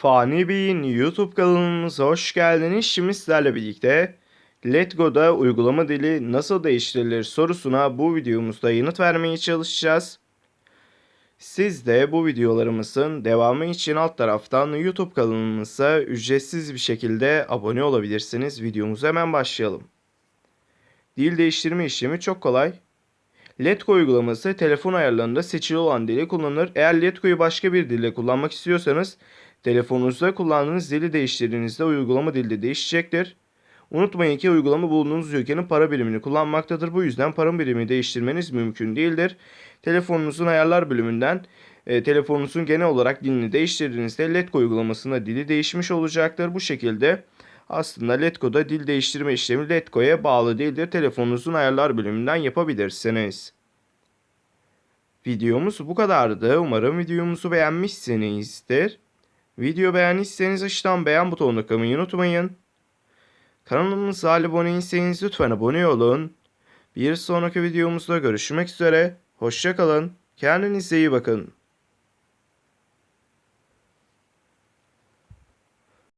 Fani Bey'in YouTube kanalımıza hoş geldiniz. Şimdi sizlerle birlikte Letgo'da uygulama dili nasıl değiştirilir sorusuna bu videomuzda yanıt vermeye çalışacağız. Siz de bu videolarımızın devamı için alt taraftan YouTube kanalımıza ücretsiz bir şekilde abone olabilirsiniz. Videomuza hemen başlayalım. Dil değiştirme işlemi çok kolay. Letgo uygulaması telefon ayarlarında seçili olan dili kullanır. Eğer Letgo'yu başka bir dille kullanmak istiyorsanız telefonunuzda kullandığınız dili değiştirdiğinizde uygulama dili de değişecektir. Unutmayın ki uygulama bulunduğunuz ülkenin para birimini kullanmaktadır. Bu yüzden para birimi değiştirmeniz mümkün değildir. Telefonunuzun ayarlar bölümünden e, telefonunuzun genel olarak dilini değiştirdiğinizde Letgo uygulamasında dili değişmiş olacaktır. Bu şekilde aslında Letgo'da dil değiştirme işlemi Letgo'ya bağlı değildir. Telefonunuzun ayarlar bölümünden yapabilirsiniz. Videomuz bu kadardı. Umarım videomuzu beğenmişsinizdir. Video beğendiyseniz aşağıdan beğen butonuna kılmayı unutmayın. Kanalımıza abone değilseniz lütfen abone olun. Bir sonraki videomuzda görüşmek üzere. Hoşçakalın. Kendinize iyi bakın.